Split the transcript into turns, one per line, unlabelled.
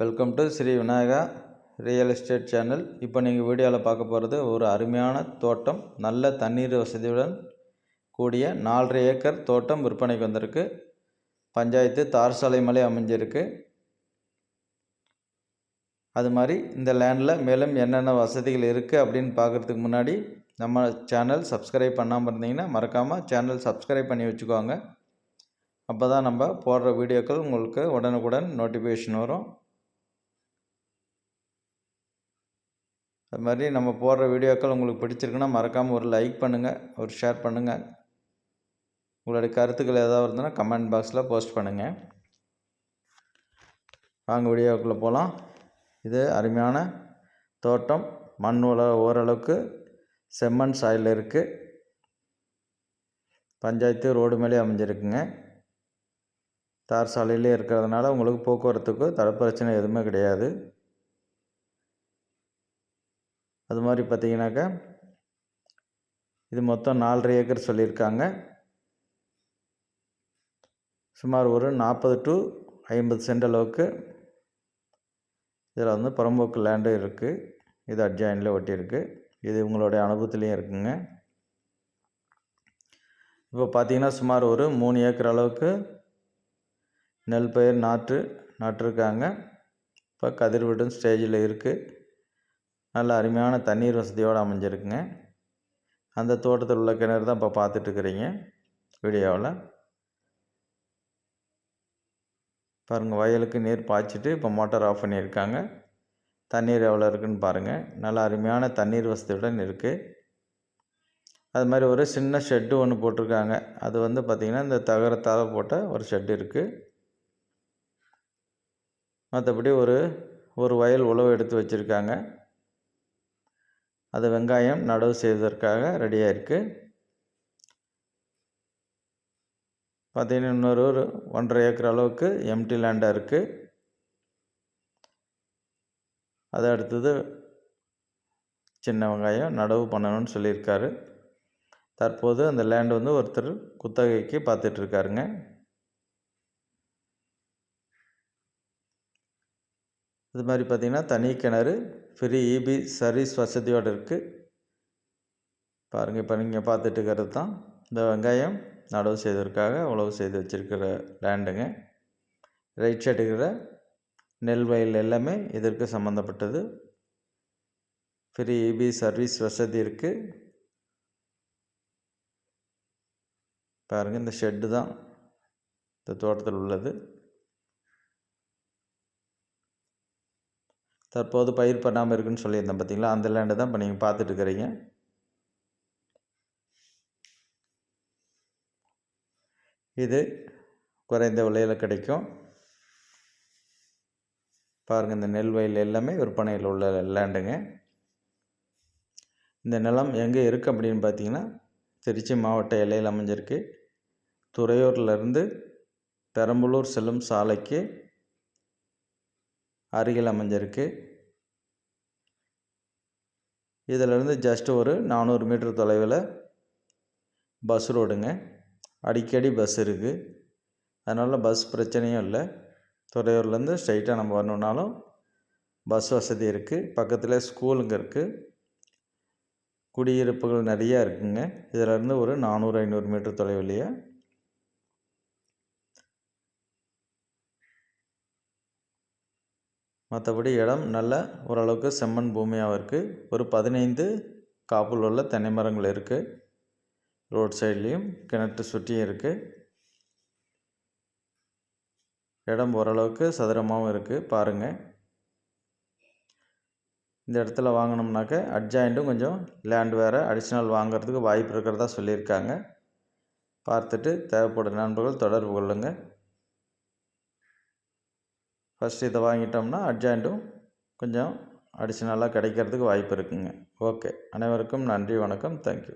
Welcome to Sri Vinayaka real estate channel இப்போ நீங்கள் வீடியோவில் பார்க்க போகிறது ஒரு அருமையான தோட்டம் நல்ல தண்ணீர் வசதியுடன் கூடிய நாலரை ஏக்கர் தோட்டம் விற்பனைக்கு வந்திருக்கு. பஞ்சாயத்து தார்சாலை மலை அமைஞ்சிருக்கு. அது மாதிரி இந்த லேண்டில் மேலும் என்னென்ன வசதிகள் இருக்குது அப்படின்னு பார்க்குறதுக்கு முன்னாடி நம்ம சேனல் சப்ஸ்கிரைப் பண்ணாமல் இருந்தீங்கன்னா மறக்காமல் சேனல் சப்ஸ்கிரைப் பண்ணி வச்சுக்கோங்க. அப்போ தான் நம்ம போடுற வீடியோக்கள் உங்களுக்கு உடனுக்குடன் நோட்டிஃபிகேஷன் வரும். அது மாதிரி நம்ம போடுற வீடியோக்கள் உங்களுக்கு பிடிச்சிருக்குன்னா மறக்காமல் ஒரு லைக் பண்ணுங்கள் ஒரு ஷேர் பண்ணுங்கள் உங்களுடைய கருத்துக்கள் ஏதாவது இருந்ததுன்னா கமெண்ட் பாக்ஸில் போஸ்ட் பண்ணுங்கள் வாங்க வீடியோக்குள்ளே போகலாம் இது அருமையான தோட்டம். மண் உல ஓரளவுக்கு செம்மண் சாயில் இருக்குது பஞ்சாயத்து ரோடு மேலே அமைஞ்சிருக்குங்க. தார் சாலையிலே இருக்கிறதுனால உங்களுக்கு போக்குவரத்துக்கு தடப்பிரச்சனை எதுவுமே கிடையாது. அது மாதிரி பார்த்திங்கனாக்கா இது மொத்தம் நாலரை ஏக்கர் சொல்லியிருக்காங்க. சுமார் ஒரு நாற்பது டு ஐம்பது சென்ட் அளவுக்கு இதில் வந்து புறம்போக்கு லேண்டு இருக்குது இது அட்ஜாயினில் ஒட்டியிருக்கு. இது உங்களுடைய அனுபவத்துலேயும் இருக்குங்க. இப்போ பார்த்தீங்கன்னா சுமார் ஒரு மூணு ஏக்கர் அளவுக்கு நெல் பயிர் நாற்று நட்டிருக்காங்க இப்போ கதிர்விடும் ஸ்டேஜில் இருக்குது நல்ல அருமையான தண்ணீர் வசதியோடு அமைஞ்சிருக்குங்க. அந்த தோட்டத்தில் உள்ள கிணறு தான் இப்போ பார்த்துட்ருக்குறீங்க வீடியோவில். பாருங்கள் வயலுக்கு நீர் பாய்ச்சிட்டு இப்போ மோட்டார் ஆஃப் பண்ணியிருக்காங்க. தண்ணீர் எவ்வளோ இருக்குதுன்னு பாருங்கள் நல்ல அருமையான தண்ணீர் வசதியுடன் இருக்குது அது மாதிரி ஒரு சின்ன ஷெட்டு ஒன்று போட்டிருக்காங்க. அது வந்து பார்த்திங்கன்னா இந்த தகரத்தால் போட்ட ஒரு ஷெட்டு இருக்குது மற்றபடி ஒரு ஒரு வயல் உழவு எடுத்து வச்சுருக்காங்க. அது வெங்காயம் நடவு செய்வதற்காக ரெடியாக இருக்குது பார்த்தீங்கன்னா இன்னொரு ஒரு ஒன்றரை ஏக்கர் அளவுக்கு எம்டி லேண்டாக இருக்குது அதை அடுத்தது சின்ன வெங்காயம் நடவு பண்ணணும்னு சொல்லியிருக்காரு. தற்போது அந்த லேண்ட் வந்து ஒருத்தர் குத்தகைக்கு பார்த்துட்ருக்காருங்க. இது மாதிரி பார்த்திங்கன்னா தனி கிணறு ஃப்ரீ இபி சர்வீஸ் வசதியோடு இருக்குது பாருங்கள் இப்போ நீங்கள் பார்த்துட்டு இருக்கிறது தான். இந்த வெங்காயம் நடவு செய்ததற்காக உழவு செய்து வச்சுருக்கிற லேண்டுங்க. ரைட் சைடு இருக்கிற நெல் வயல் எல்லாமே இதற்கு சம்மந்தப்பட்டது ஃப்ரீ இபி சர்வீஸ் வசதி இருக்குது பாருங்கள் இந்த ஷெட்டு தான். இந்த தோட்டத்தில் உள்ளது. தற்போது பயிர் பண்ணாமல் இருக்குன்னு சொல்லியிருந்தேன் பார்த்தீங்களா அந்த லேண்டை தான் இப்போ நீங்கள் பார்த்துட்டு இருக்கிறீங்க. இது குறைந்த விலையில் கிடைக்கும். பாருங்கள் இந்த நெல் வயல் எல்லாமே விற்பனையில் உள்ள லேண்டுங்க இந்த நிலம் எங்கே இருக்குது அப்படின்னு பார்த்தீங்கன்னா திருச்சி மாவட்ட எல்லையில் அமைஞ்சிருக்கு. துறையூர்லேருந்து பெரம்பலூர் செல்லும் சாலைக்கு அருகில் அமைஞ்சிருக்கு. இதிலிருந்து ஜஸ்ட் ஒரு நானூறு மீட்டர் தொலைவில் பஸ் ரோடுங்க அடிக்கடி பஸ் இருக்குது அதனால் பஸ் பிரச்சனையும் இல்லை. துறையூர்லேருந்து ஸ்ட்ரைட்டாக நம்ம வரணுன்னாலும் பஸ் வசதி இருக்குது பக்கத்தில் ஸ்கூலுங்க இருக்குது குடியிருப்புகள் நிறையா இருக்குங்க. இதிலேருந்து ஒரு நானூறு ஐநூறு மீட்டர் தொலைவிலேயே மற்றபடி இடம் நல்ல ஓரளவுக்கு செம்மண் பூமியாகவும் இருக்குது ஒரு பதினைந்து காப்பில் உள்ள தென்னை மரங்கள் இருக்குது ரோட் சைட்லேயும் கிணற்று சுற்றியும் இருக்குது இடம் ஓரளவுக்கு சதுரமாகவும் இருக்குது பாருங்கள் இந்த இடத்துல வாங்கினோம்னாக்க அட்ஜாயிண்ட்டும் கொஞ்சம் லேண்ட் வேறு அடிஷ்னல் வாங்கிறதுக்கு வாய்ப்பு இருக்கிறதா சொல்லியிருக்காங்க. பார்த்துட்டு தேவைப்படும் நண்பர்கள் தொடர்பு கொள்ளுங்கள் ஃபஸ்ட் இதை வாங்கிட்டோம்னா அட்ஜாயிண்ட்டும் கொஞ்சம் அடிஷ்னலாக கிடைக்கிறதுக்கு வாய்ப்பு இருக்குங்க. ஓகே அனைவருக்கும் நன்றி வணக்கம். தேங்க்யூ